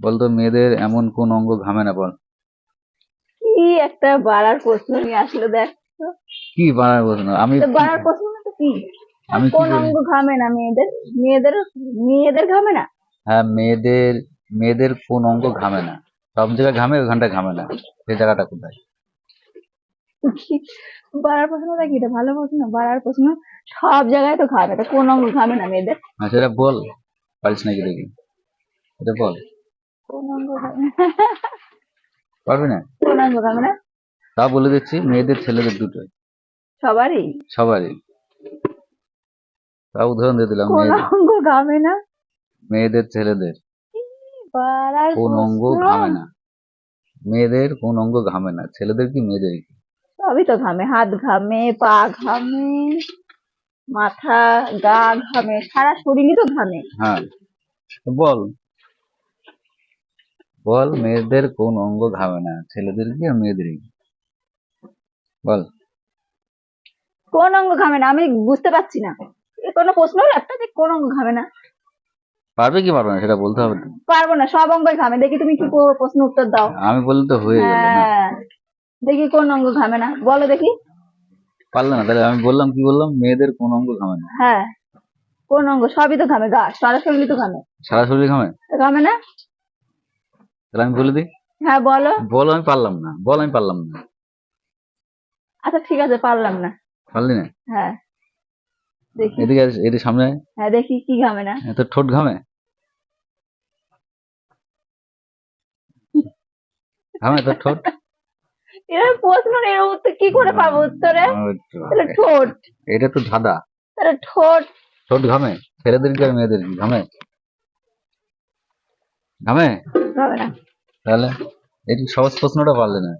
বলতো মেয়েদের এমন কোন অঙ্গ ঘামে না বল। কি একটা বাড়ার প্রশ্ন নিয়ে আসলো দেখ। কি বানার প্রশ্ন? আমি তো বাড়ার প্রশ্ন না তো কি? আমি কোন অঙ্গ ঘামে না মেয়েদের? মেয়েদের মেয়েদের ঘামে না? হ্যাঁ মেয়েদের মেয়েদের কোন অঙ্গ ঘামে না? সব জায়গায় ঘামে ওখানটা ঘামে না। সেই জায়গাটা কোথায়? বাড়ার প্রশ্নটা কি এটা ভালো প্রশ্ন বাড়ার প্রশ্ন সব জায়গায় তো ঘামে তো কোন অঙ্গ ঘামে না মেয়েদের? হ্যাঁ সেটা বল পারিস নাকি দেখি? এটা বল। কোন অঙ্গ ঘামে না? পারবি না? কোন অঙ্গ ঘামে না তা বলে দিচ্ছি মেয়েদের ছেলেদের দুটোই। সবারই? সবারই। তা উদাহরণ দিয়ে দিলাম কোন অঙ্গ ঘামে না? মেয়েদের ছেলেদের। কোন অঙ্গ ঘামে না। মেয়েদের কোন অঙ্গ ঘামে না। ছেলেদের কি মেয়েদের কি? সবই তো ঘামে। হাত ঘামে পা ঘামে মাথা গা ঘামে সারা শরীরই তো ঘামে। হ্যাঁ। বল। বল মেয়েদের কোন অঙ্গ ঘামে না ছেলেদের কি আর মেয়েদের কি? বল। কোন অঙ্গ ঘামে না আমি বুঝতে পারছি না। এ কোনো প্রশ্ন হলো একটা যে কোন অঙ্গ ঘামে না? পারবে কি পারবে না সেটা বলতে হবে তো। পারব না সব অঙ্গই ঘামে। দেখি তুমি কি প্রশ্ন উত্তর দাও। আমি বললে তো হয়ে গেল না? হ্যাঁ। দেখি কোন অঙ্গ ঘামে না। বলো দেখি। পারলে না তাহলে আমি বললাম কি বললাম? মেয়েদের কোন অঙ্গ ঘামে না। হ্যাঁ। কোন অঙ্গ সবই তো ঘামে গা সারা শরীরই তো ঘামে। সারা শরীর ঘামে? ঘামে না? তাহলে আমি বলে দিই? হ্যাঁ বলো। বল আমি পারলাম না। বল আমি পারলাম না। আচ্ছা ঠিক আছে পারলাম না। পারলি না? হ্যাঁ। দেখি। এদিকে এদিকে সামনে হ্যাঁ দেখি কি ঘামে না। তোর ঠোঁট ঘামে? ঘামে তোর ঠোঁট? এরকম প্রশ্ন এর উত্তর কি করে পাবো উত্তরে? তাহলে ঠোঁট। এটা তো ধাঁধা। তাহলে ঠোঁট। ঠোঁট ঘামে? ছেলেদের কি আর মেয়েদের ঘামে? ঘামে? না তাহলে এই সহজ প্রশ্নটা পারলে না।